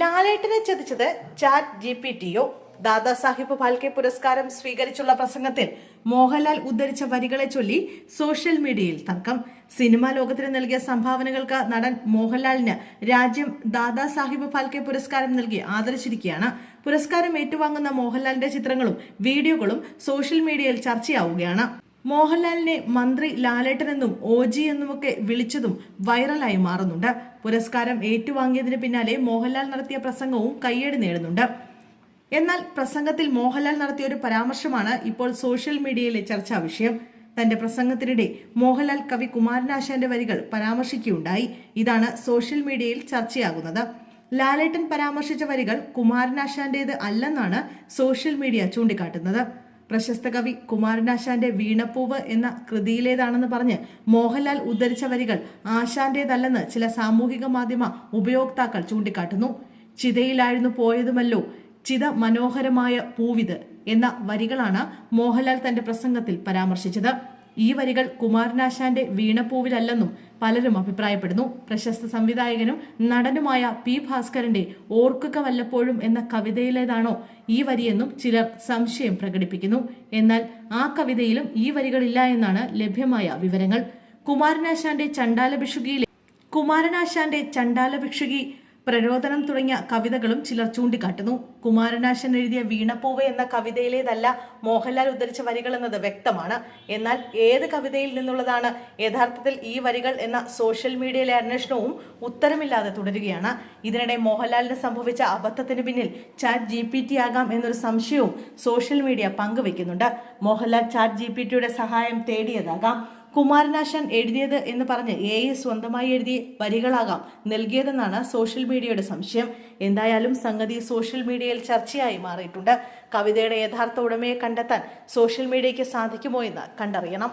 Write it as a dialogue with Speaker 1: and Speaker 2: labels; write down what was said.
Speaker 1: ലാലേട്ടനെ ചതിച്ചത് chat G P ടിയോ ദാദാസാഹിബ് ഫാൽക്കെ പുരസ്കാരം സ്വീകരിച്ചുള്ള പ്രസംഗത്തിൽ മോഹൻലാൽ ഉദ്ധരിച്ച വരികളെ ചൊല്ലി സോഷ്യൽ മീഡിയയിൽ തർക്കം. സിനിമാ ലോകത്തിന് നൽകിയ സംഭാവനകൾക്ക് നടൻ മോഹൻലാലിന് രാജ്യം ദാദാസാഹിബ് ഫാൽക്കെ പുരസ്കാരം നൽകി ആദരിച്ചിരിക്കുകയാണ്. പുരസ്കാരം ഏറ്റുവാങ്ങുന്ന മോഹൻലാലിന്റെ ചിത്രങ്ങളും വീഡിയോകളും സോഷ്യൽ മീഡിയയിൽ ചർച്ചയാവുകയാണ്. മോഹൻലാലിനെ മന്ത്രി ലാലേട്ടനെന്നും ഒ ജി എന്നുമൊക്കെ വിളിച്ചതും വൈറലായി മാറുന്നുണ്ട്. പുരസ്കാരം ഏറ്റുവാങ്ങിയതിന് പിന്നാലെ മോഹൻലാൽ നടത്തിയ പ്രസംഗവും കയ്യടി നേടുന്നുണ്ട്. എന്നാൽ പ്രസംഗത്തിൽ മോഹൻലാൽ നടത്തിയ ഒരു പരാമർശമാണ് ഇപ്പോൾ സോഷ്യൽ മീഡിയയിലെ ചർച്ചാ വിഷയം. തന്റെ പ്രസംഗത്തിനിടെ മോഹൻലാൽ കവി കുമാരനാശാന്റെ വരികൾ പരാമർശിക്കുകയുണ്ടായി. ഇതാണ് സോഷ്യൽ മീഡിയയിൽ ചർച്ചയാകുന്നത്. ലാലേട്ടൻ പരാമർശിച്ച വരികൾ കുമാരനാശാന്റേത് അല്ലെന്നാണ് സോഷ്യൽ മീഡിയ ചൂണ്ടിക്കാട്ടുന്നത്. പ്രശസ്ത കവി കുമാരനാശാന്റെ വീണപ്പൂവ് എന്ന കൃതിയിലേതാണെന്ന് പറഞ്ഞ് മോഹൻലാൽ ഉദ്ധരിച്ച വരികൾ ആശാന്റേതല്ലെന്ന് ചില സാമൂഹിക മാധ്യമ ഉപയോക്താക്കൾ ചൂണ്ടിക്കാട്ടുന്നു. ചിതയിലായിരുന്നു പോയതുമല്ലോ. ചിത മനോഹരമായ പൂവിത് എന്ന വരികളാണ് മോഹൻലാൽ തന്റെ പ്രസംഗത്തിൽ പരാമർശിച്ചത്. ഈ വരികൾ കുമാരനാശാന്റെ വീണപ്പൂവിലല്ലെന്നും പലരും അഭിപ്രായപ്പെടുന്നു. പ്രശസ്ത സംവിധായകനും നടനുമായ പി ഭാസ്കരന്റെ ഓർക്കുക വല്ലപ്പോഴും എന്ന കവിതയിലേതാണോ ഈ വരിയെന്നും ചിലർ സംശയം പ്രകടിപ്പിക്കുന്നു. എന്നാൽ ആ കവിതയിലും ഈ വരികളില്ല എന്നാണ് ലഭ്യമായ വിവരങ്ങൾ. കുമാരനാശാന്റെ ചണ്ടാല ഭിക്ഷുകിയിലെ കുമാരനാശാന്റെ ചണ്ടാല ഭിക്ഷുകി പ്രരോദനം തുടങ്ങിയ കവിതകളും ചിലർ ചൂണ്ടിക്കാട്ടുന്നു. കുമാരനാശൻ എഴുതിയ വീണപ്പൂവ് എന്ന കവിതയിലേതല്ല മോഹൻലാൽ ഉദ്ധരിച്ച വരികൾ എന്നത് വ്യക്തമാണ്. എന്നാൽ ഏത് കവിതയിൽ നിന്നുള്ളതാണ് യഥാർത്ഥത്തിൽ ഈ വരികൾ എന്ന സോഷ്യൽ മീഡിയയിലെ അന്വേഷണവും ഉത്തരമില്ലാതെ തുടരുകയാണ്. ഇതിനിടെ മോഹൻലാലിന് സംഭവിച്ച അബദ്ധത്തിന് പിന്നിൽ ചാറ്റ് ജി പി ടി ആകാം എന്നൊരു സംശയവും സോഷ്യൽ മീഡിയ പങ്കുവെക്കുന്നുണ്ട്. മോഹൻലാൽ ചാറ്റ് ജി പി ടിയുടെ സഹായം തേടിയതാകാം. കുമാരനാശാൻ എഴുതിയത് എന്ന് പറഞ്ഞ് എ ഐ സ്വന്തമായി എഴുതിയ വരികളാകാം നൽകിയതെന്നാണ് സോഷ്യൽ മീഡിയയുടെ സംശയം. എന്തായാലും സംഗതി സോഷ്യൽ മീഡിയയിൽ ചർച്ചയായി മാറിയിട്ടുണ്ട്. കവിതയുടെ യഥാർത്ഥ ഉടമയെ കണ്ടെത്താൻ സോഷ്യൽ മീഡിയയ്ക്ക് സാധിക്കുമോ എന്ന് കണ്ടറിയണം.